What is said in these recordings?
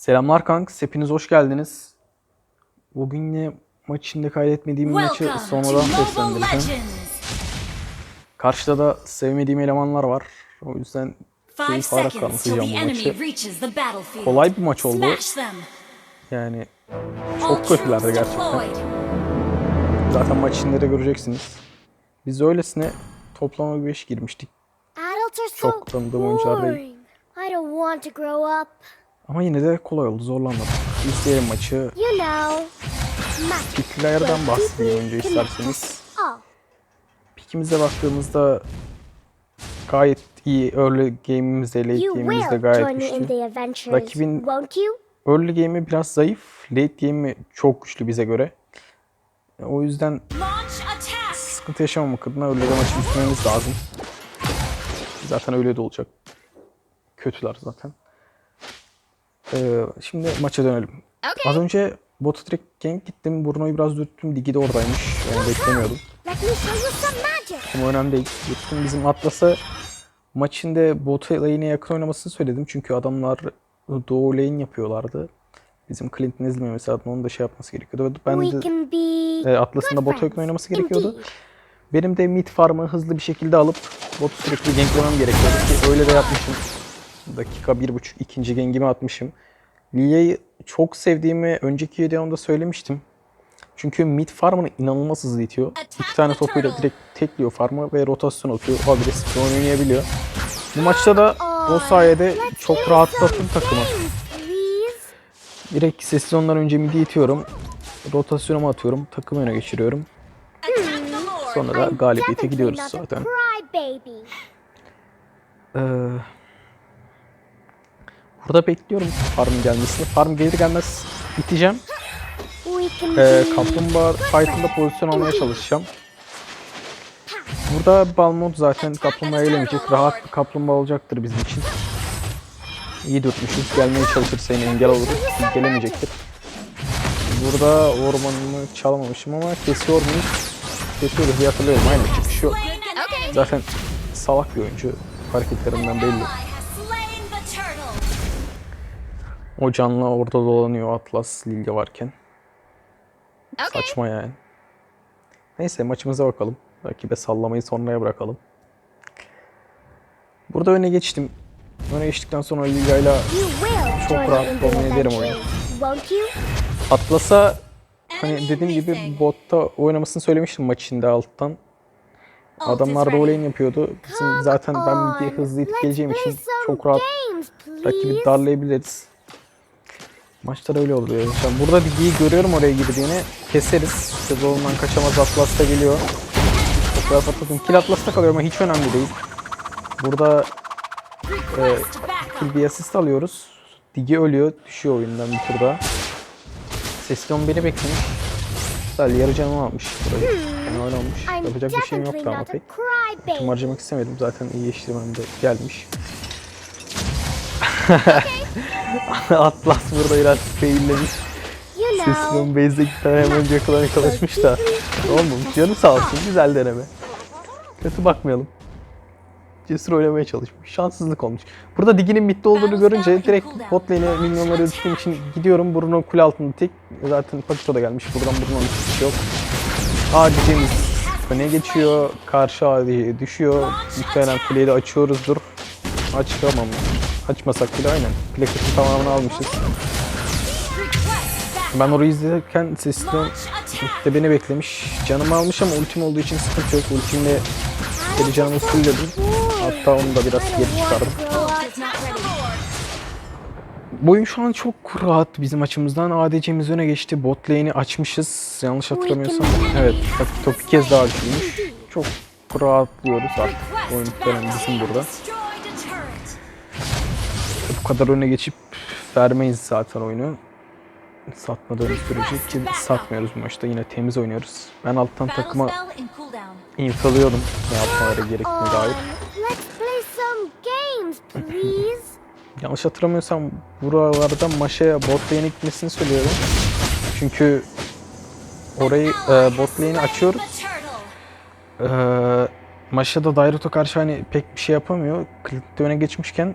Selamlar kanks, hepiniz hoş geldiniz. Bugün yine maç içinde kaydetmediğim maçı Welcome to sonradan seslendireceğim. Karşıda da sevmediğim elemanlar var. O yüzden keyif alarak anlatacağım bu maçı. Kolay bir maç oldu. Yani çok kötülerdi gerçekten. Zaten maç içinde de göreceksiniz. Biz öylesine toplama 5 girmiştik. Adults are so Çok tanıdığım oyuncular değil. I don't want to grow up. Ama yine de kolay oldu, zorlanmadık. İzleyelim maçı. Piklerden bahsedeyim önce isterseniz. Pikimize baktığımızda gayet iyi. Early game'imizde, late game'imizde gayet güçlü. Rakibin-? Early game'i biraz zayıf. Late game'i çok güçlü bize göre. O yüzden sıkıntı yaşamamak adına early'de maçı bitirmemiz lazım. Zaten öyle de olacak. Kötüler zaten. Ee, şimdi maça dönelim. Az önce direkt gank gittim. Bruno'yu biraz dürttüm. Digi de oradaymış. Yani beklemiyordum. Ama önemli değil. Gittim bizim Atlas'a maçında bot lane'e yakın oynamasını söyledim. Çünkü adamlar doğu lane yapıyorlardı. Bizim Clint'in ezilmemesi adına onu da şey yapması gerekiyordu. Ben de e, Atlas'ın da bota yakın oynaması gerekiyordu. Benim de mid farmı hızlı bir şekilde alıp botu sürekli ganklemem gerekiyordu ki öyle de yapmışım. Dakika bir buçuk ikinci gengimi atmışım. Lilia'yı çok sevdiğimi önceki videomda söylemiştim. Çünkü mid farmını inanılmaz hızlı itiyor. İki tane topuyla direkt tekliyor farmı ve rotasyon atıyor. Agresif oynayabiliyor. Bu maçta da o sayede çok rahatlattım takımı. Direkt sesizondan önce midi itiyorum. Rotasyonumu atıyorum. Takım öne geçiriyorum. Sonra da galibiyete gidiyoruz zaten. Ee, burada bekliyorum farmın gelmesini. Farm gelir gelmez biteceğim. Ee, kaplumbağa fight'ında pozisyon almaya çalışacağım. Burada Balmont zaten kaplumbağaya gelemeyecek. Rahat bir kaplumbağa olacaktır bizim için. İyi dürtmüşüz. Gelmeye çalışırsa yine engel olur. Gelemeyecektir. Burada ormanımı çalmamışım ama kesiyor muyuz? Kesiyoruz diye hatırlıyorum. Aynı çıkış yok. An enemy. Zaten salak bir oyuncu. Hareketlerinden belli. O canlı orada dolanıyor Atlas Lilya varken. Saçma yani. Neyse maçımıza bakalım. Rakibe sallamayı sonraya bırakalım. Burada öne geçtim. Öne geçtikten sonra will Çok rahat domine ederim oyunu. Atlas'a hani dediğim gibi botta oynamasını söylemiştim maç içinde alttan. Adamlar ready. rol lane yapıyordu. Bizim zaten ben bir hızlı itip geleceğim için çok rahat rakibi darlayabiliriz. Maçlar öyle oluyor. Yani burada Digi'yi görüyorum oraya girdiğini. Keseriz. Sezonundan kaçamaz Atlas da geliyor. Rahat atladım. Kill Atlas'ta kalıyor ama hiç önemli değil. Burada backup. kill bir asist alıyoruz. Digi ölüyor. Düşüyor oyundan bir turda. Seslion beni beklemiş. Güzel yarı canımı almış burayı. Yani öyle olmuş. I'm Yapacak bir şeyim yoktu ama pek. Tüm harcamak istemedim. Zaten iyileştirmem de gelmiş. Atlas burada biraz faillemiş. You know. Seslion base'de iki tane hemen yakalamaya çalışmış da. Olmamış. Canı sağ olsun. Güzel deneme. Kötü bakmayalım. Cesur oynamaya çalışmış. Şanssızlık olmuş. Burada Digi'nin midde olduğunu görünce direkt bot lane'e minyonları öldürdüğüm için gidiyorum. Bruno kule altında tek. Zaten Pakito da gelmiş. Buradan Bruno'nun hiçbir şey yok. ADC'miz öne geçiyor. Karşı ADC'ye düşüyor. Muhtemelen kuleyi de açıyoruzdur. Açamam. Açmasak bile aynen. Plaketi tamamını almışız. Ben orayı izlerken Seslion de beni beklemiş. Canımı almış ama ultim olduğu için sıkıntı yok. Ultimle geri canımı fullledim. Hatta onu da biraz geri çıkardım. Ult is not ready. Bu oyun şu an çok rahat bizim açımızdan. ADC'miz öne geçti. Bot lane'i açmışız. Yanlış hatırlamıyorsam. Evet. Top bir kez daha güçlüymüş. Çok rahatlıyoruz artık. Oyun backup. bizim burada. Kadar öne geçip vermeyiz zaten oyunu. Satmadığımız sürece ki satmıyoruz bu maçta. Yine temiz oynuyoruz. Ben alttan takıma spell in cooldown. infalıyordum ne yapmaları gerektiğine dair. Yanlış hatırlamıyorsam buralarda Maşa'ya bot lane'e gitmesini söylüyorum. Çünkü orayı e, bot lane'i açıyoruz. E, Maşa da Dairoto karşı hani pek bir şey yapamıyor. Clint'te öne geçmişken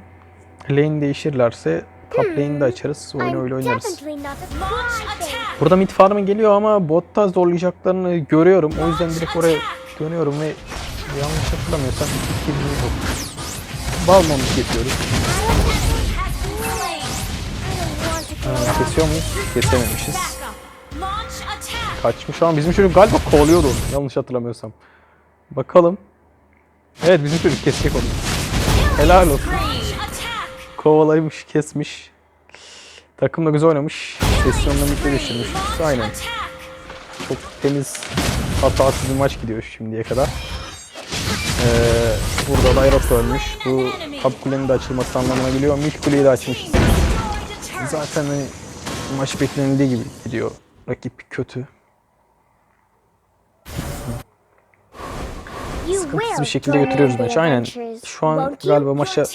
lane değişirlerse top lane'i de açarız. Oyunu öyle oynarız. Burada mid farm'ı geliyor ama botta zorlayacaklarını görüyorum. O yüzden direkt oraya dönüyorum ve yanlış hatırlamıyorsam 2 2 yok. Balmonluk yapıyoruz. Has been slain. I don't want to Ee, kesiyor muyuz? Kesememişiz. Kaçmış ama bizim çocuk galiba kovalıyordu onu. Yanlış hatırlamıyorsam. Bakalım. Evet bizim çocuk kesecek onu. Helal olsun. Kovalaymış, kesmiş. Takım da güzel oynamış. Sesyonla birlikte düşürmüş. Aynen. Çok temiz, hatasız bir maç gidiyor şimdiye kadar. Ee, burada Dairat ölmüş. Bu top kulenin de açılması anlamına geliyor. Mid kuleyi de açmış. Zaten hani maç beklenildiği gibi gidiyor. Rakip kötü. Sıkıntısız bir şekilde götürüyoruz maçı. Aynen. Şu an galiba maça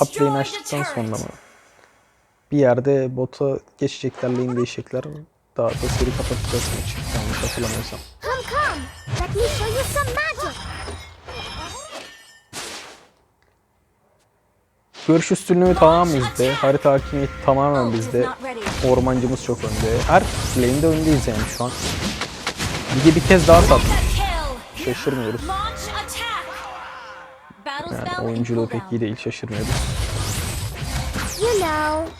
Top lane açtıktan sonra mı? Bir yerde bota geçecekler, lane değişecekler. Daha da seri kapatacağız maçı. Yanlış hatırlamıyorsam. Come, come. Let me show you some magic. Görüş üstünlüğü tamamen bizde. Harita hakimiyeti tamamen is bizde. Ormancımız çok önde. Her lane'de öndeyiz yani şu an. Lige bir kez daha sattık. Şaşırmıyoruz. Yani oyunculuğu pek iyi değil, şaşırmıyoruz. You know.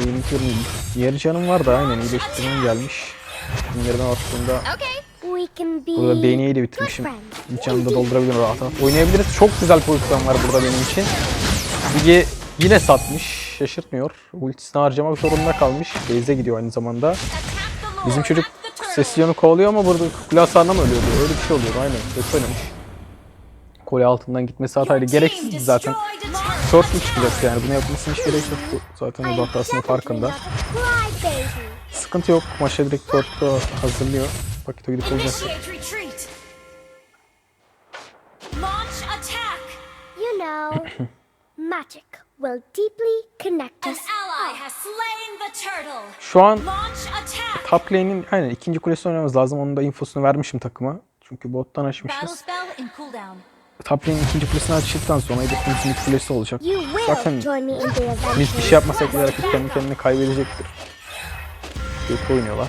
Lane'i görmedim. Yarı canım var da aynen iyileştirmem gelmiş. Bunlardan aslında burada beğeniyi de bitirmişim. friends. Bir canı da doldurabilirim rahat rahat. Oynayabiliriz. Çok güzel pozisyon var burada benim için. Lige yine satmış. Şaşırtmıyor. Ultisini harcamak zorunda kalmış. Base'e gidiyor aynı zamanda. Bizim çocuk Session'u kovalıyor ama burada kule hasarına mı ölüyordu? Öyle bir şey oluyordu aynen. Kötü oynamış. Kule altından gitmesi hataydı. Your team Gereksiz zaten. Short çıkacak yani. Bunu yapmasının hiç gerek yok. Zaten o da hatasının farkında. Sıkıntı yok. Maçta direkt Torto hazırlıyor. Pakito gidip olacak. Magic will deeply connect An us ally has slain the turtle. Şu an top lane'in aynen ikinci kulesini oynamamız lazım. Onun da infosunu vermişim takıma. Çünkü bottan açmışız. Top lane'in ikinci kulesini açtıktan sonra hedefimizin mid kulesi olacak. You will Zaten join me in the adventures. biz bir şey yapmasak bile rakip kendi kendini kaybedecektir. Kötü oynuyorlar.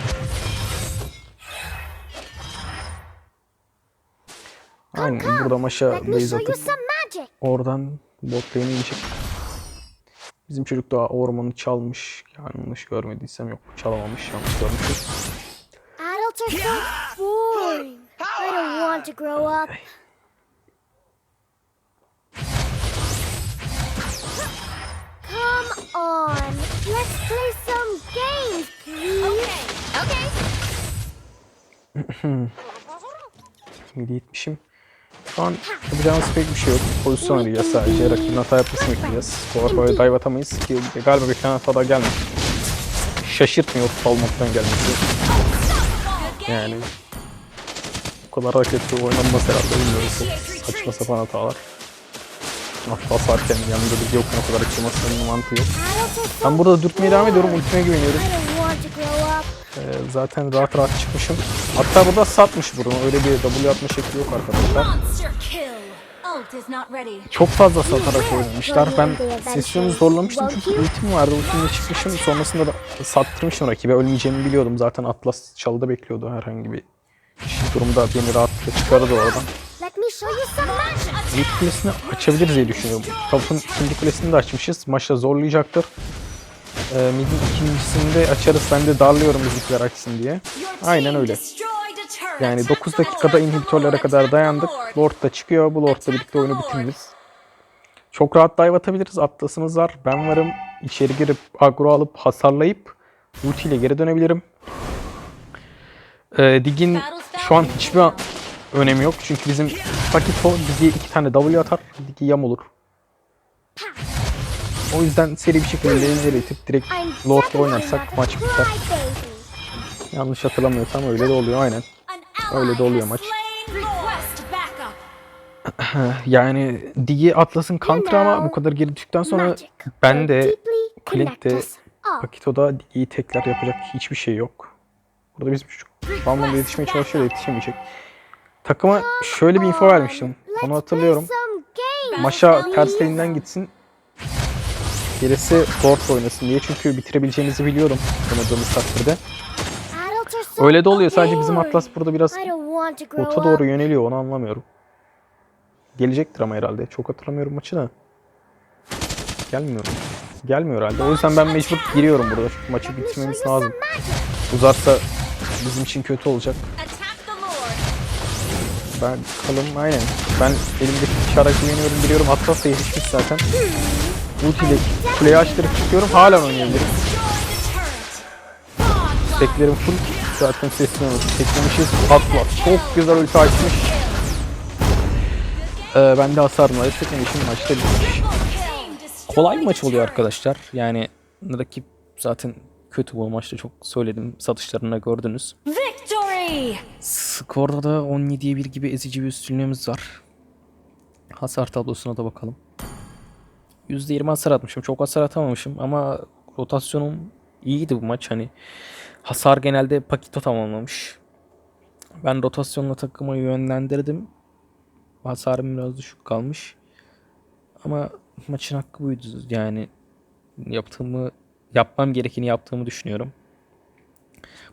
Aynen burada maşa base atıp oradan bot lane'e inecek. Bizim çocuk daha ormanı çalmış. Yanlış görmediysem yok çalamamış. Yanlış görmüşüz. Adults are so boring. I don't want to grow up. Come on, let's play some games, please. Okay. Okay. Midi gitmişim. Şu an yapacağımız pek bir şey yok. Pozisyon arayacağız sadece. Rakibin hata yapmasını bekleyeceğiz. Kolay kolay dive atamayız ki galiba beklenen hata da gelmiş. Şaşırtmıyor Falmok'tan gelmesi. Yani bu kadar da kötü oynanmaz herhalde bilmiyorum. Çok saçma sapan hatalar. Hatta sarken yanında bir yok o kadar açılmasının mantığı yok. Ben burada dürtmeye devam ediyorum. Ultime güveniyorum. Ee, zaten rahat rahat çıkmışım. Hatta burada satmış bunu. Öyle bir W atma şekli yok arkadaşlar. Çok fazla satarak oynamışlar. Ben sesyonu zorlamıştım çünkü ultim vardı. Ultimle çıkmışım. Sonrasında da sattırmıştım rakibe. Ölmeyeceğimi biliyordum. Zaten Atlas çalıda bekliyordu herhangi bir durumda beni rahatlıkla çıkardı oradan. İlk kulesini açabiliriz diye düşünüyorum. Tavuk'un ikinci kulesini de açmışız. Maçta zorlayacaktır. Ee, midin ikincisini de açarız. Ben de darlıyorum bizimkiler açsın diye. Aynen öyle. Yani Attack 9 the dakikada inhibitörlere kadar dayandık. lord. Da çıkıyor. Bu Lord'la birlikte oyunu bitiririz. Çok rahat dive atabiliriz. Atlasımız var. Ben varım. İçeri girip agro alıp hasarlayıp ultiyle geri dönebilirim. Ee, Dig'in şu an hiçbir önemi yok. Çünkü bizim Pakito Dig'e iki tane W atar. Dig'i yam olur. O yüzden seri bir şekilde lane'leri itip direkt Lord'la oynarsak maç biter. Yanlış hatırlamıyorsam öyle de oluyor aynen. Öyle de oluyor maç. Yani Digi Atlas'ın counter ama bu kadar geri düştükten sonra ben de Clint de. Pakito'da Digi'yi tekrar yapacak hiçbir şey yok. Burada bizim çocuk Balmon'da yetişmeye çalışıyor da yetişemeyecek. Takıma şöyle bir info vermiştim. Onu hatırlıyorum. Maşa ters elinden gitsin. Gerisi Ford oynasın diye. Çünkü bitirebileceğimizi biliyorum oynadığımız takdirde. Öyle de oluyor. Sadece bizim. Atlas burada biraz bota doğru yöneliyor. Onu anlamıyorum. Gelecektir ama herhalde. Çok hatırlamıyorum maçı da. Gelmiyor. Gelmiyor herhalde. O yüzden ben mecbur giriyorum burada. Çünkü maçı bitirmemiz lazım. Uzarsa bizim için kötü olacak. Ben bakalım aynen. Ben elimdeki çara güveniyorum biliyorum. Atlas da yetişmiş zaten. Ulti ile kuleyi açtırıp çıkıyorum. Hala oynayabilirim. Teklerim full. Zaten sesini teklemişiz. Atlas çok güzel ulti açmış. Ee, ben de hasarını desteklemişim. Maçta bitmiş. Triple kill. Destroy Kolay bir maç oluyor arkadaşlar. Yani rakip zaten kötü bu maçta çok söyledim. Satışlarını gördünüz. Skorda da 17'ye 1 gibi ezici bir üstünlüğümüz var. Hasar tablosuna da bakalım. %20 hasar atmışım. Çok hasar atamamışım ama rotasyonum iyiydi bu maç. Hani hasar genelde Pakito tamamlamış. Ben rotasyonla takımı yönlendirdim. Hasarım biraz düşük kalmış. Ama maçın hakkı buydu. Yani yaptığımı yapmam gerekeni yaptığımı düşünüyorum.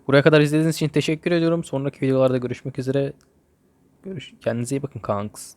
Buraya kadar izlediğiniz için teşekkür ediyorum. Sonraki videolarda görüşmek üzere. Görüş Kendinize iyi bakın kanks.